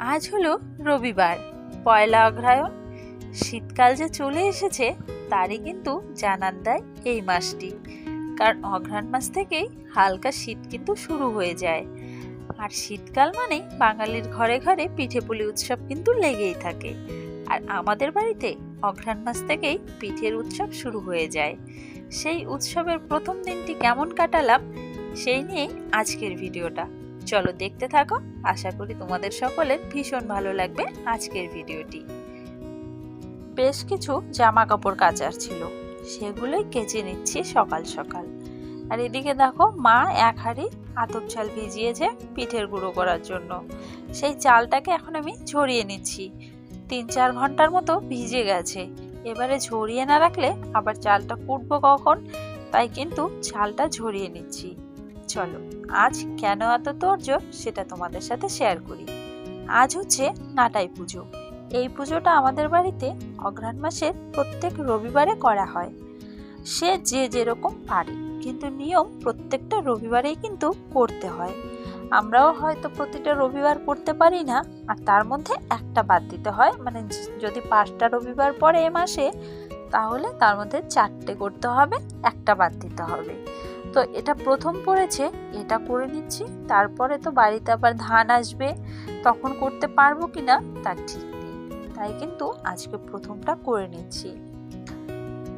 আজ হলো রবিবার, পয়লা অগ্রহায়ণ। শীতকাল যে চলে এসেছে, তারই কিন্তু জানান দেয় এই মাসটি। কারণ অঘ্রাণ মাস থেকেই হালকা শীত কিন্তু শুরু হয়ে যায়। আর শীতকাল মানে বাঙালির ঘরে ঘরে পিঠে পুলি উৎসব কিন্তু লেগেই থাকে। আর আমাদের বাড়িতে অঘ্রাণ মাস থেকেই পিঠের উৎসব শুরু হয়ে যায়। সেই উৎসবের প্রথম দিনটি কেমন কাটালাম, সেই নিয়েই আজকের ভিডিওটা। চলো দেখতে থাকো। আশা করি তোমাদের সকলের ভীষণ ভালো লাগবে আজকের ভিডিওটি। বেশ কিছু জামা কাপড় কাচার ছিল, সেগুলোই কেচে নিচ্ছি সকাল সকাল। আর এদিকে দেখো, মা এক হাঁড়ি আতপ চাল ভিজিয়েছে পিঠের গুঁড়ো করার জন্য। সেই চালটাকে এখন আমি ঝরিয়ে নিচ্ছি। তিন চার ঘণ্টার মতো ভিজে গেছে। এবারে ঝরিয়ে না রাখলে আবার চালটা কুটবো কখন? তাই কিন্তু চালটা ঝরিয়ে নিচ্ছি। চলো। আজ কেন এত তোর্য সেটা তোমাদের সাথে শেয়ার করি। আজ হচ্ছে নাটাই পুজো। এই পুজোটা আমাদের বাড়িতে অঘ্রাণ মাসের প্রত্যেক রবিবারে করা হয়। সে যে যেরকম পারে, কিন্তু নিয়ম প্রত্যেকটা রবিবারেই কিন্তু করতে হয়। আমরাও হয়তো প্রতিটা রবিবার করতে পারি না, আর তার মধ্যে একটা বাদ দিতে হয়। মানে যদি পাঁচটা রবিবার পরে এ মাসে, তাহলে তার মধ্যে চারটে করতে হবে, একটা বাদ দিতে হবে। তো এটা প্রথম পড়েছে, এটা করে নিচ্ছি, তারপরে তো বাড়িতে আবার ধান আসবে, তখন করতে পারব কি না তার ঠিক নেই। তাই কিন্তু আজকে প্রথমটা করে নিচ্ছি।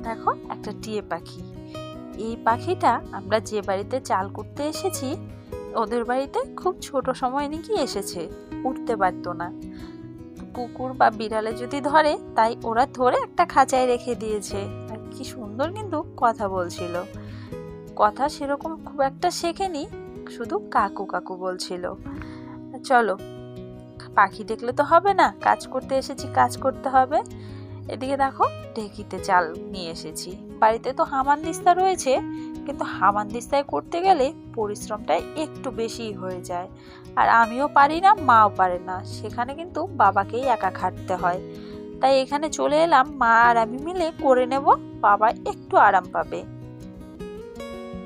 দেখো, একটা টিয়ে পাখি। এই পাখিটা আমরা যে বাড়িতে চাল করতে এসেছি, ওদের বাড়িতে খুব ছোট সময় নাকি এসেছে, উঠতে পারতো না। কুকুর বা বিড়ালে যদি ধরে, তাই ওরা ধরে একটা খাঁচায় রেখে দিয়েছে। আর কি সুন্দর কিন্তু কথা বলছিল। কথা সেরকম খুব একটা শেখেনি, শুধু কাকু কাকু বলছিল। চলো, পাখি দেখলে তো হবে না, কাজ করতে এসেছি, কাজ করতে হবে। এদিকে দেখো, ঢেকিতে চাল নিয়ে এসেছি। বাড়িতে তো হামানদিস্তা রয়েছে, কিন্তু হামানদিস্তায় করতে গেলে পরিশ্রমটা একটু বেশিই হয়ে যায়। আর আমিও পারি না, মাও পারে না, সেখানে কিন্তু বাবাকেই একা খাটতে হয়। তাই এখানে চলে এলাম, মা আর আমি মিলে করে নেব, বাবা একটু আরাম পাবে।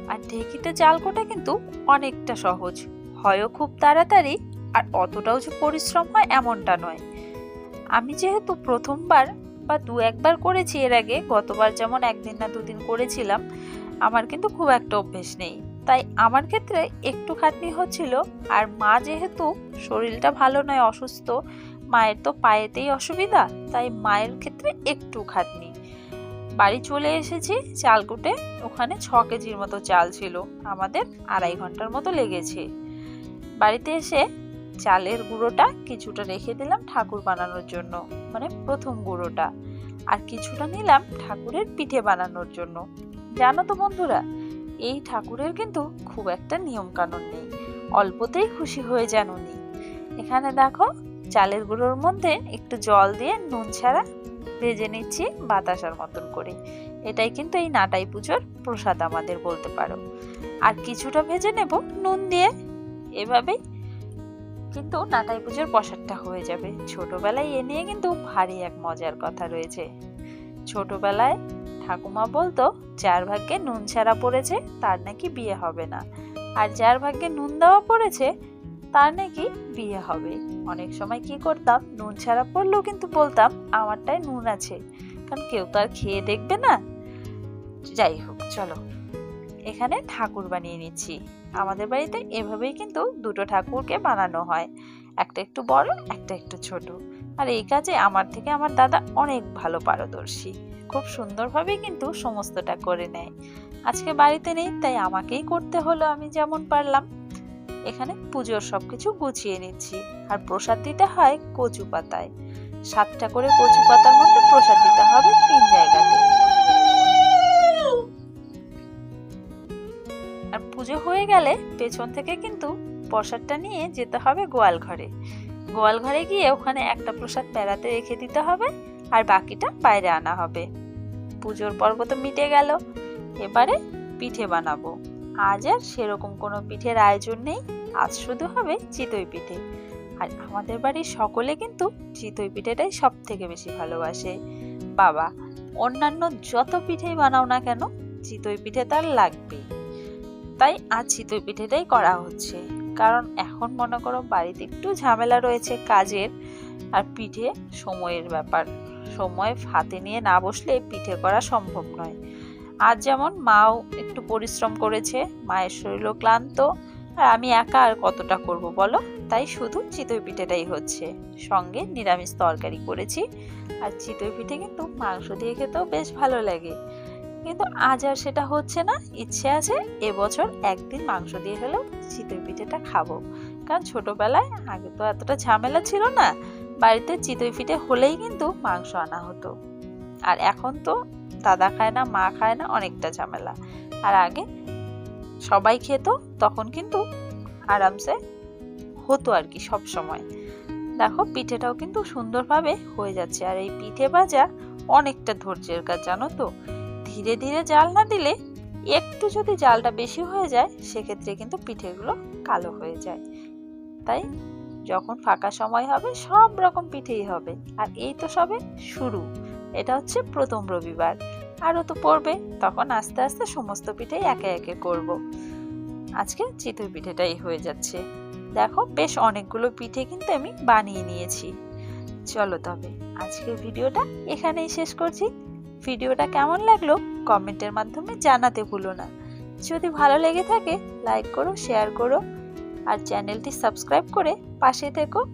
আর ঢেকিতে চাল কোটা কিন্তু অনেকটা সহজ। হয়ও খুব তাড়াতাড়ি, আর অতটাও যে পরিশ্রম হয় এমনটা নয়। আমি যেহেতু প্রথমবার বা দু একবার করেছি এর আগে, গতবার যেমন একদিন না দুদিন করেছিলাম, আমার কিন্তু খুব একটা অভ্যেস নেই। তাই আমার ক্ষেত্রে একটু খাটনি হচ্ছিল, আর মা যেহেতু শরীরটা ভালো নয়, অসুস্থ, মায়ের তো পায়েতেই অসুবিধা, তাই মায়ের ক্ষেত্রে একটু খাটনি। বাড়ি চলে এসেছি, চাল কুটে। ওখানে ছ কেজির মতো চাল ছিল। আমাদের আড়াই ঘণ্টার মতো লেগেছে। বাড়িতে এসে চালের গুঁড়োটা কিছুটা রেখে দিলাম ঠাকুর বানানোর জন্য। মানে প্রথম গুঁড়োটা। আর কিছুটা নিলাম ঠাকুরের পিঠে বানানোর জন্য। জানো তো বন্ধুরা, এই ঠাকুরের কিন্তু খুব একটা নিয়ম কানুন নেই। অল্পতেই খুশি হয়ে যান উনি। এখানে দেখো, চালের গুঁড়োর মধ্যে একটু জল দিয়ে নুন ছাড়া ভেজে নিচ্ছি বাতাসার মতন করে। এটাই কিন্তু এই নাটাই পুজোর প্রসাদ আমাদের বলতে পারো। আর কিছুটা ভেজে নেব নুন দিয়ে। এভাবেই কিন্তু নাটাই পুজোর প্রসাদটা হয়ে যাবে। ছোটবেলায় এ নিয়ে কিন্তু ভারী এক মজার কথা রয়েছে। ছোটবেলায় ঠাকুমা বলতো, যার ভাগ্যে নুন ছাড়া পড়েছে, তার নাকি বিয়ে হবে না। আর যার ভাগ্যে নুন দেওয়া পড়েছে তার নাকি বিয়ে হবে। অনেক সময় কি করতাম? নুন ছাড়া পড়লেও কিন্তু বলতাম, আমারটায় নুন আছে। কারণ কেউ তো আর খেয়ে দেখবে না। যাই হোক, চলো। এখানে ঠাকুর বানিয়ে নিচ্ছি। আমাদের বাড়িতে এভাবেই কিন্তু দুটো ঠাকুরকে বানানো হয়। একটা একটু বড়, একটা একটু ছোট। আর এই কাজে আমার থেকে আমার দাদা অনেক ভালো পারদর্শী। খুব সুন্দরভাবেই কিন্তু সমস্তটা করে নেয়। আজকে বাড়িতে নেই, তাই আমাকেই করতে হলো আমি যেমন পারলাম। এখানে পুজোর সবকিছু গুছিয়ে নিচ্ছি। আর প্রসাদ দিতে হয় কচু পাতায়। সাতটা করে কচু পাতার মধ্যে প্রসাদ দিতে হবে তিন জায়গাতে। আর পুজো হয়ে গেলে পেছন থেকে কিন্তু প্রসাদটা নিয়ে যেতে হবে গোয়াল ঘরে গোয়াল ঘরে গিয়ে ওখানে একটা প্রসাদ প্যারাতে রেখে দিতে হবে আর বাকিটা বাইরে আনা হবে। পুজোর পর্ব তো মিটে গেল। এবারে পিঠে বানাবো। আজ আর সেরকম কোনো পিঠের আয়োজন নেই। আজ শুধু হবে চিতই পিঠে। আর আমাদের বাড়ির সকলে কিন্তু চিতই পিঠেটাই সব থেকে বেশি ভালোবাসে। বাবা, অন্যান্য যত পিঠেই বানাও না কেন, চিতই পিঠে তার লাগবেই। তাই আজ চিতই পিঠেটাই করা হচ্ছে। কারণ এখন মনে করো বাড়িতে একটু ঝামেলা রয়েছে কাজের, আর পিঠে সময়ের ব্যাপার। সময় হাতে নিয়ে না বসলে পিঠে করা সম্ভব নয়। আজ যেমন মাও একটু পরিশ্রম করেছে, মায়ের শরীরও ক্লান্ত, আর আমি একা আর কতটা করব বলো? তাই শুধু চিতই পিঠেটাই হচ্ছে। সঙ্গে নিরামিষ তরকারি করেছি, আর চিতই পিঠে কিন্তু মাংস দিয়ে খেতেও বেশ ভালো লাগে। কিন্তু আজ আর সেটা হচ্ছে না, ইচ্ছে আছে এবছর একদিন মাংস দিয়ে হলেও চিতই পিঠেটা খাব। কারণ ছোটবেলায় আগে তো এতটা ঝামেলা ছিল না, বাড়িতে চিতই পিঠে হলেই কিন্তু মাংস আনা হতো। আর এখন তো দাদা খায় না, মা খায় না, অনেকটা ঝামেলা। আর আগে সবাই খেত, তখন কিন্তু আরামসে হতো আর কি সব সময়। দেখো, পিঠেটাও কিন্তু সুন্দরভাবে হয়ে যাচ্ছে। আর এই পিঠে ভাজা অনেকটা ধৈর্যের কাজ, জানো তো? ধীরে ধীরে জাল না দিলে একটু যদি জালটা বেশি হয়ে যায়, সেক্ষেত্রে কিন্তু পিঠেগুলো কালো হয়ে যায়। তাই যখন ফাঁকা সময় হবে, সব রকম পিঠেই হবে। আর এই তো সবে শুরু। এটা হচ্ছে প্রথম রবিবার। আরও তো পড়বে, তখন আস্তে আস্তে সমস্ত পিঠেই একে একে করব। আজকে চিতই পিঠেটাই হয়ে যাচ্ছে। দেখো, বেশ অনেকগুলো পিঠে কিন্তু আমি বানিয়ে নিয়েছি। চলো তবে, আজকের ভিডিওটা এখানেই শেষ করছি। ভিডিওটা কেমন লাগল কমেন্টের মাধ্যমে জানাতে ভুলো না। যদি ভালো লেগে থাকে, লাইক করো, শেয়ার করো, আর চ্যানেলটি সাবস্ক্রাইব করে পাশে থেকো।